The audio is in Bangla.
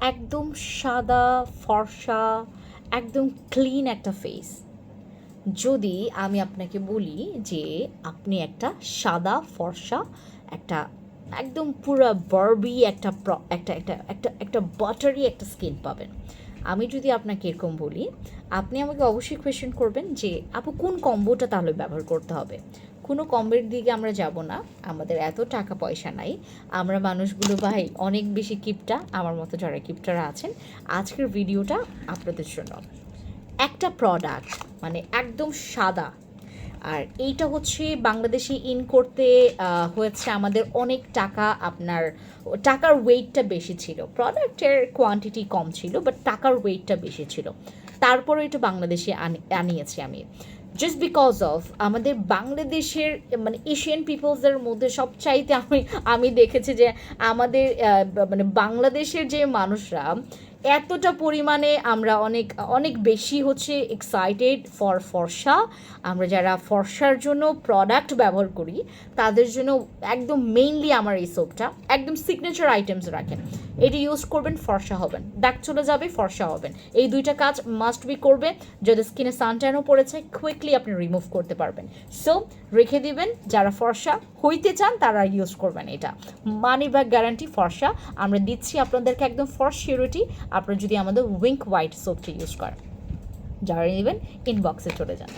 একদম সাদা, ফর্সা, একদম ক্লিন একটা ফেস যদি আমি আপনাকে বলি যে আপনি একটা সাদা, ফর্সা, একটা একদম পুরো বার্বি একটা একটা একটা একটা একটা বাটারি একটা স্কিন পাবেন। আমি যদি আপনাকে এরকম বলি, আপনি আমাকে অবশ্যই কোয়েশ্চেন করবেন যে, আপু, কোন কম্বোটা তাহলে ব্যবহার করতে হবে? কোনো কম্বের দিকে আমরা যাব না। আমাদের এত টাকা পয়সা নাই। আমরা মানুষগুলো ভাই অনেক বেশি কিপটা। আমার মতো যারা কিপটারা আছেন, আজকের ভিডিওটা আপনাদের জন্য। একটা প্রোডাক্ট মানে একদম সাদা। আর এইটা হচ্ছে বাংলাদেশে ইন করতে হয়েছে আমাদের অনেক টাকা আপনার, টাকার ওয়েটটা বেশি ছিল। প্রোডাক্টের কোয়ান্টিটি কম ছিল বাট টাকার ওয়েটটা বেশি ছিল। তারপরে এটা বাংলাদেশে আনি- আনিয়েছি আমি। জাস্ট বিকজ অফ আমাদের বাংলাদেশের মানে এশিয়ান পিপলসদের মধ্যে সবচাইতে আমি আমি দেখেছি যে আমাদের মানে বাংলাদেশের যে মানুষরা এতটা পরিমাণে আমরা অনেক অনেক বেশি হচ্ছে এক্সাইটেড ফর ফর্সা। আমরা যারা ফর্সার জন্য প্রোডাক্ট ব্যবহার করি, তাদের জন্য একদম মেইনলি আমার এই সোপটা একদম সিগনেচার আইটেমস রাখেন। এটি ইউজ করবেন, ফর্সা হবেন। দাগ চলে যাবে, ফর্সা হবেন। এই দুইটা কাজ মাস্ট বি করবে। যদি স্কিনে সানট্যানও পড়েছে কুইকলি আপনি রিমুভ করতে পারবেন। সো রেখে দিবেন, যারা ফর্সা হইতে চান, তারা ইউজ করবেন এটা। মানি ব্যাক গ্যারান্টি ফর্সা। আমরা দিচ্ছি আপনাদেরকে একদম ফর সিউরিটি আপনারা যদি আমাদের উইঙ্ক হোয়াইট সোপটি ইউজ করেন যারা নেবেন ইনবক্সে চলে যান।